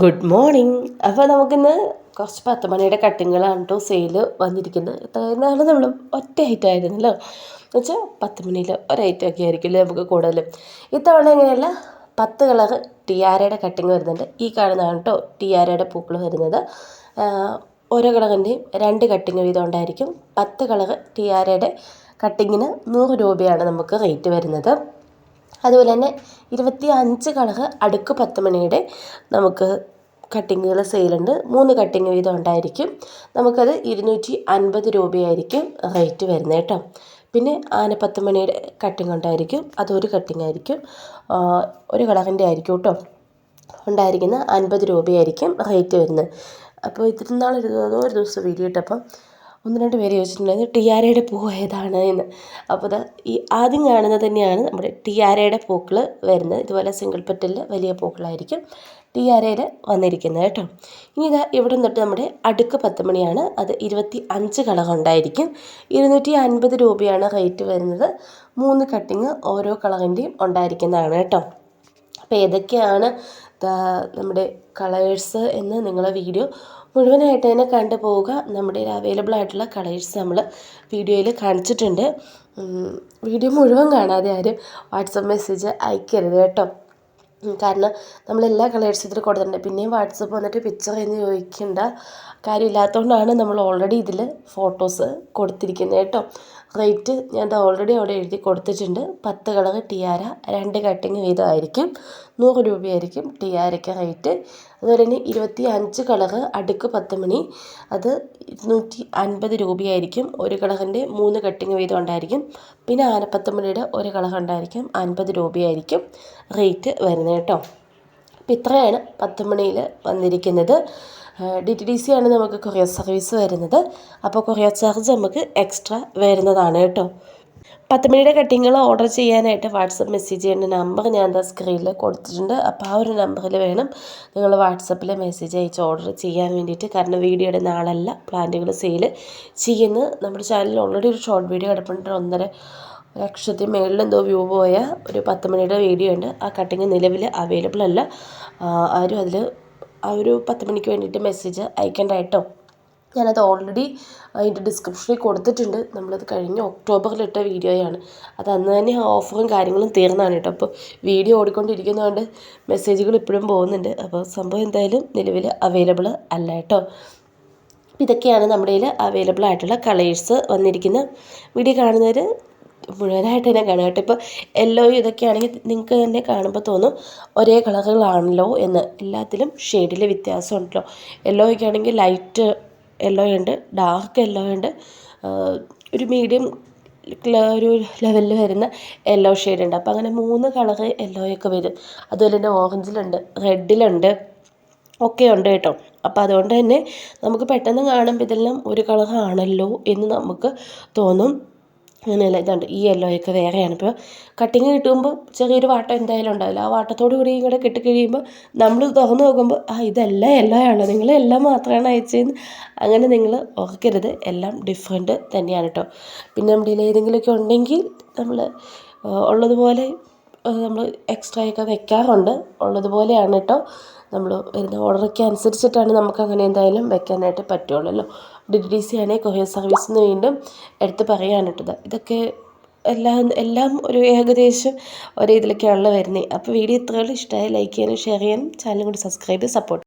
Good morning അപ്പോൾ നമുക്കിന്ന് കുറച്ച് പത്ത് മണിയുടെ കട്ടിങ്ങുകളാണ് കേട്ടോ സെയിൽ വന്നിരിക്കുന്നത്. നാൾ നമ്മൾ ഒറ്റ ഐറ്റം ആയിരുന്നല്ലോ. എന്ന് വെച്ചാൽ പത്ത് മണിയിൽ ഒരു ഐറ്റം ഒക്കെ ആയിരിക്കില്ലേ നമുക്ക് കൂടുതലും. ഇത്തവണ എങ്ങനെയല്ല പത്ത് കളർ ടിയാരയുടെ കട്ടിങ് വരുന്നുണ്ട്. ഈ കാണുന്നതാണ് കേട്ടോ ടിയാരയുടെ പൂക്കൾ വരുന്നത്. ഓരോ കളറിന്റെയും രണ്ട് കട്ടിങ് വീതം ഉണ്ടായിരിക്കും പത്ത് കളർ ടിയാരയുടെ കട്ടിങ്ങിന് നൂറ് രൂപയാണ് നമുക്ക് റേറ്റ് വരുന്നത്. അതുപോലെ തന്നെ ഇരുപത്തി അഞ്ച് കളറ് അടുക്ക് പത്ത് മണിയുടെ നമുക്ക് കട്ടിങ്ങുകൾ സെയിലുണ്ട് മൂന്ന് കട്ടിങ് വീതം ഉണ്ടായിരിക്കും. നമുക്കത് ഇരുന്നൂറ്റി അൻപത് രൂപയായിരിക്കും റേറ്റ് വരുന്നത് കേട്ടോ. പിന്നെ ആന പത്ത് മണിയുടെ കട്ടിങ് ഉണ്ടായിരിക്കും. അതൊരു കട്ടിങ് ആയിരിക്കും. ഒരു കളറിന്റെ ആയിരിക്കും കേട്ടോ. ഉണ്ടായിരിക്കുന്ന അൻപത് രൂപയായിരിക്കും റേറ്റ് വരുന്നത്. അപ്പോൾ ഇത്തിരി നാളൊരു ഒരു ദിവസം വീഡിയോ ഇട്ടപ്പം ഒന്ന് രണ്ട് പേര് ചോദിച്ചിട്ടുണ്ടായിരുന്നു ടിയാരയുടെ പൂ ഏതാണ്? എന്ന്. അപ്പോൾ ഇത് ഈ ആദ്യം കാണുന്നത് തന്നെയാണ് നമ്മുടെ ടിയാരയുടെ പൂക്കൾ വരുന്നത്. ഇതുപോലെ സിംഗിൾ പെറ്റലിൽ വലിയ പൂക്കളായിരിക്കും ടിയാരയിൽ വന്നിരിക്കുന്നത് കേട്ടോ. ഇനി ഇതാ ഇവിടെ നിന്നിട്ട് നമ്മുടെ അടുക്ക് പത്ത് മണിയാണ് അത് ഇരുപത്തി അഞ്ച് കളർ ഉണ്ടായിരിക്കും. ഇരുന്നൂറ്റി അൻപത് രൂപയാണ് റേറ്റ് വരുന്നത്. മൂന്ന് കട്ടിങ് ഓരോ കളറിന്റെയും ഉണ്ടായിരിക്കുന്നതാണ് കേട്ടോ. അപ്പോൾ ഏതൊക്കെയാണ് നമ്മുടെ കളേഴ്സ് എന്ന് നിങ്ങളെ വീഡിയോ മുഴുവനായിട്ട് തന്നെ കണ്ടു പോവുക. നമ്മുടെ അവൈലബിൾ ആയിട്ടുള്ള കളേഴ്സ് നമ്മൾ വീഡിയോയിൽ കാണിച്ചിട്ടുണ്ട്. വീഡിയോ മുഴുവൻ കാണാതെ ആരും വാട്സപ്പ് മെസ്സേജ് അയക്കരുത് കേട്ടോ. കാരണം നമ്മൾ എല്ലാ കളേഴ്സും ഇതിൽ കൊടുത്തിട്ടുണ്ട്. പിന്നെയും വാട്സപ്പ് വന്നിട്ട് പിക്ചർ എന്ന് ചോദിക്കേണ്ട കാര്യമില്ലാത്തതുകൊണ്ടാണ് നമ്മൾ ഓൾറെഡി ഇതിൽ ഫോട്ടോസ് കൊടുത്തിരിക്കുന്നത് കേട്ടോ. റേറ്റ് ഞാൻ ഓൾറെഡി അവിടെ എഴുതി കൊടുത്തിട്ടുണ്ട്. പത്ത് കളറ് ടിയാര രണ്ട് കട്ടിങ് വീതമായിരിക്കും നൂറ് രൂപയായിരിക്കും ടിയാരയ്ക്ക് റേറ്റ് അതുപോലെ തന്നെ ഇരുപത്തി അഞ്ച് കളറ് അടുക്ക് പത്ത് മണി. അത് ഇരുന്നൂറ്റി അൻപത് രൂപയായിരിക്കും. ഒരു കളറിന്റെ മൂന്ന് കട്ടിങ് വീതം ഉണ്ടായിരിക്കും. പിന്നെ ആനപ്പത്ത് മണിയുടെ ഒരു കളർ ഉണ്ടായിരിക്കും. അൻപത് രൂപയായിരിക്കും റേറ്റ് വരുന്നത് കേട്ടോ. അപ്പോൾ ഇത്രയാണ് പത്ത് മണിയിൽ വന്നിരിക്കുന്നത് ഡി ടി ഡി സി ആണ് നമുക്ക് കൊറിയർ സർവീസ് വരുന്നത്. അപ്പോൾ കൊറിയർ ചാർജ് നമുക്ക് എക്സ്ട്രാ വരുന്നതാണ് കേട്ടോ. പത്ത് മണിയുടെ കട്ടിങ്ങൾ ഓർഡർ ചെയ്യാനായിട്ട് വാട്സപ്പ് മെസ്സേജ് ചെയ്യേണ്ട നമ്പർ ഞാൻ എന്താ സ്ക്രീനിൽ കൊടുത്തിട്ടുണ്ട്. അപ്പോൾ ആ ഒരു നമ്പറിൽ വേണം നിങ്ങൾ വാട്സപ്പിൽ മെസ്സേജ് അയച്ച് ഓർഡർ ചെയ്യാൻ വേണ്ടിയിട്ട്. കാരണം വീഡിയോയുടെ നാളല്ല പ്ലാന്റുകൾ സെയിൽ ചെയ്യുന്നത്. നമ്മുടെ ചാനലിൽ ഓൾറെഡി ഒരു ഷോർട്ട് വീഡിയോ കിടപ്പുണ്ട് ഒന്നര ലക്ഷത്തി മേളിൽ എന്തോ വ്യൂ പോയ ഒരു പത്ത് മണിയുടെ വീഡിയോ ഉണ്ട്. ആ കട്ടിങ് നിലവിൽ അവൈലബിൾ അല്ല. ആരും അതിൽ ആ ഒരു പത്ത് മണിക്ക് വേണ്ടിയിട്ട് മെസ്സേജ് അയക്കേണ്ട കേട്ടോ. ഞാനത് ഓൾറെഡി അതിന്റെ ഡിസ്ക്രിപ്ഷനിൽ കൊടുത്തിട്ടുണ്ട്. നമ്മളത് കഴിഞ്ഞ ഒക്ടോബറിലിട്ട വീഡിയോയാണ്. അത് അന്ന് തന്നെ ഓഫറും കാര്യങ്ങളും തീർന്നതാണ് കേട്ടോ. അപ്പോൾ വീഡിയോ ഓടിക്കൊണ്ടിരിക്കുന്നതുകൊണ്ട് മെസ്സേജുകൾ ഇപ്പോഴും പോകുന്നുണ്ട്. അപ്പോൾ സംഭവം എന്തായാലും നിലവിൽ അവൈലബിൾ അല്ല കേട്ടോ. ഇതൊക്കെയാണ് നമ്മുടെ കയ്യിൽ അവൈലബിൾ ആയിട്ടുള്ള കളേഴ്സ് വന്നിരിക്കുന്ന വീഡിയോ കാണുന്നവർ മുഴുവനായിട്ട് തന്നെ കാണുക കേട്ടോ. ഇപ്പോൾ യെല്ലോ ഇതൊക്കെയാണെങ്കിൽ നിങ്ങൾക്ക് തന്നെ കാണുമ്പോൾ തോന്നും ഒരേ കളറുകളാണല്ലോ എന്ന്. എല്ലാത്തിലും ഷെയ്ഡിൽ വ്യത്യാസമുണ്ടല്ലോ യെല്ലോ ഒക്കെ ആണെങ്കിൽ ലൈറ്റ് യെല്ലോ ഉണ്ട് ഡാർക്ക് യെല്ലോ ഉണ്ട്. ഒരു മീഡിയം ഒരു ലെവലിൽ വരുന്ന യെല്ലോ ഷെയ്ഡ് ഉണ്ട്. അപ്പോൾ അങ്ങനെ മൂന്ന് കളറ് യെല്ലോയൊക്കെ വരും. അതുപോലെ തന്നെ ഓറഞ്ചിലുണ്ട് റെഡിലുണ്ട് ഒക്കെ ഉണ്ട് കേട്ടോ. അപ്പം അതുകൊണ്ട് തന്നെ നമുക്ക് പെട്ടെന്ന് കാണുമ്പോൾ ഇതെല്ലാം ഒരു കളറാണല്ലോ എന്ന് നമുക്ക് തോന്നും. അങ്ങനെയല്ല ഇതുണ്ട്. ഈ യെല്ലോയൊക്കെ വേറെയാണ് ഇപ്പോൾ കട്ടിങ് കിട്ടുമ്പോൾ ചെറിയൊരു വാട്ടം എന്തായാലും ഉണ്ടാവില്ല. ആ വാട്ടത്തോടു കൂടി ഇങ്ങോട്ട് കിട്ടിക്കഴിയുമ്പോൾ നമ്മൾ തുറന്ന് നോക്കുമ്പോൾ ആ ഇതെല്ലാം യെല്ലോ ആണല്ലോ നിങ്ങൾ എല്ലാം മാത്രമാണ് അയച്ചതെന്ന് അങ്ങനെ നിങ്ങൾ ഓർക്കരുത് എല്ലാം ഡിഫറെന്റ് തന്നെയാണ് കേട്ടോ പിന്നെ നമ്മുടെ ഇതിൽ ഏതെങ്കിലുമൊക്കെ ഉണ്ടെങ്കിൽ നമ്മൾ ഉള്ളതുപോലെ നമ്മൾ എക്സ്ട്രാ ഒക്കെ വെക്കാറുണ്ട്. ഉള്ളതുപോലെയാണ് കേട്ടോ നമ്മൾ വരുന്ന ഓർഡറൊക്കെ അനുസരിച്ചിട്ടാണ് നമുക്ക് അങ്ങനെ എന്തായാലും വെക്കാനായിട്ട് പറ്റുള്ളൂ ഡി ഡി സി ആണെങ്കിൽ കൊറിയർ എന്ന് വീണ്ടും എടുത്ത് പറയാനിട്ടത് ഇതൊക്കെ എല്ലാം എല്ലാം ഒരു ഏകദേശം ഒരേ ഇതിലൊക്കെയാണല്ലോ വരുന്നത് അപ്പോൾ വീഡിയോ ഇത്രയുള്ള ഇഷ്ടമായി ലൈക്ക് ചെയ്യാനും ഷെയർ ചെയ്യാനും ചാനലും കൂടി സബ്സ്ക്രൈബ് സപ്പോർട്ട്